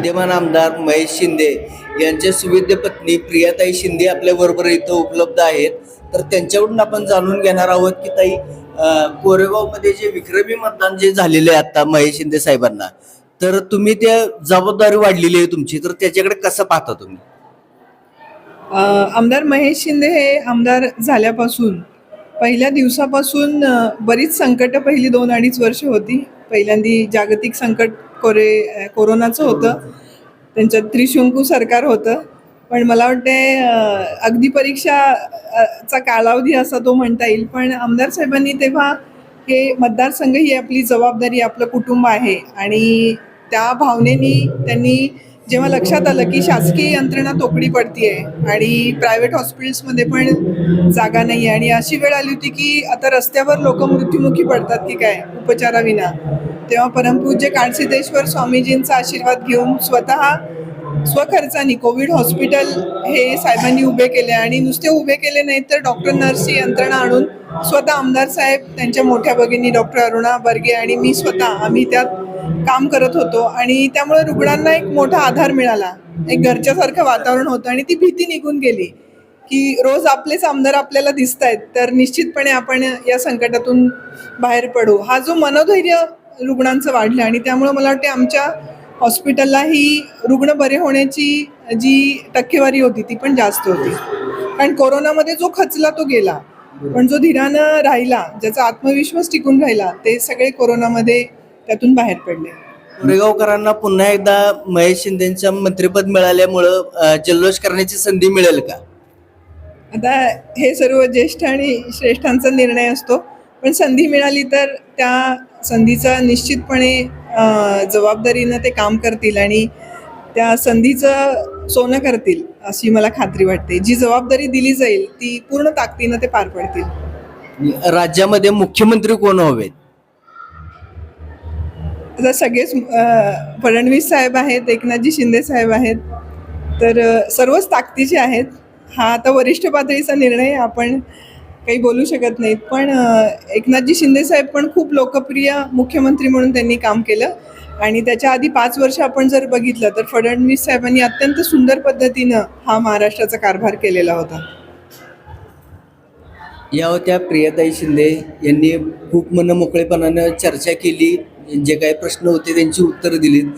विद्यमान आमदार महेश शिंदे यांच्या सुविद्य पत्नी प्रियाताई शिंदे आपल्या बरोबर इथं उपलब्ध आहेत. तर त्यांच्याकडून आपण जाणून घेणार आहोत की ताई कोरेगावमध्ये जे विक्रमी मतदान जे झालेले आहे आता महेश शिंदे साहेबांना तर तुम्ही त्या जबाबदारी वाढलेली आहे तुमची तर त्याच्याकडे कसं पाहता तुम्ही? आमदार महेश शिंदे हे आमदार झाल्यापासून पहिल्या दिवसापासून बरीच संकट पहिली दोन अडीच वर्ष होती. पहिल्यांदी जागतिक संकट कोरे कोरोनाचं होतं. त्यांच्यात त्रिशंकू सरकार होतं. पण मला वाटते अगदी परीक्षा चा कालावधी असा तो म्हणता येईल. पण आमदार साहेबांनी तेव्हा हे मतदारसंघ ही आपली जबाबदारी आपलं कुटुंब आहे. आणि त्या भावनेनी त्यांनी जेव्हा लक्षात आलं की शासकीय यंत्रणा तोकडी पडतीये आणि प्रायव्हेट हॉस्पिटल्समध्ये पण जागा नाही आहे आणि अशी वेळ आली होती की आता रस्त्यावर लोक मृत्युमुखी पडतात की काय? उपचाराविना. तेव्हा परमपूज्य काळसिद्धेश्वर स्वामीजींचा आशीर्वाद घेऊन स्वतः स्वखर्चानी कोविड हॉस्पिटल हे साहेबांनी उभे केले आणि नुसते उभे केले नाहीत तर डॉक्टर नर्सची यंत्रणा आणून स्वतः आमदार साहेब त्यांच्या मोठ्या भगिनी डॉक्टर अरुणा बर्गे आणि मी स्वतः आम्ही त्यात काम करत होतो आणि त्यामुळे रुग्णांना एक मोठा आधार मिळाला. एक घरच्यासारखं वातावरण होतं आणि ती भीती निघून गेली की रोज आपलेच आमदार आपल्याला दिसत आहेत तर निश्चितपणे आपण या संकटातून बाहेर पडू. हा जो मनोधैर्य रुग्णांचं वाढलं आणि त्यामुळे मला वाटते आमच्या हॉस्पिटलला ही रुग्ण बरे होण्याची जी टक्केवारी होती ती पण जास्त होती. कारण कोरोनामध्ये जो खचला तो गेला पण जो धीरानं राहिला ज्याचा आत्मविश्वास टिकून राहिला ते सगळे कोरोनामध्ये त्यातून बाहेर पडले. कोरेगावकरांना पुन्हा एकदा महेश शिंदेचं मंत्रिपद मिळाल्यामुळं जल्लोष करण्याची संधी मिळेल का? आता हे सर्व ज्येष्ठ आणि श्रेष्ठांचा निर्णय असतो. पण संधी मिळाली तर त्या संधीचा निश्चितपणे जबाबदारीनं ते काम करतील आणि त्या संधीचं सोनं करतील अशी मला खात्री वाटते. जी जबाबदारी दिली जाईल ती पूर्ण ताकदीनं ते पार पडतील. राज्यामध्ये मुख्यमंत्री कोण हवेत? आता सगळेच फडणवीस साहेब आहेत एकनाथजी शिंदे साहेब आहेत तर सर्वच ताकदीचे आहेत. हा आता वरिष्ठ पातळीचा निर्णय. आपण काही बोलू शकत नाहीत. पण एकनाथजी शिंदे साहेब पण खूप लोकप्रिय मुख्यमंत्री म्हणून त्यांनी काम केलं. आणि त्याच्या आधी पाच वर्ष आपण जर बघितलं तर फडणवीस साहेबांनी अत्यंत सुंदर पद्धतीनं हा महाराष्ट्राचा कारभार केलेला होता. या होत्या प्रियाताई शिंदे यांनी खूप मनमोकळेपणानं चर्चा केली. जे काही प्रश्न होते त्यांची उत्तरं दिलीत.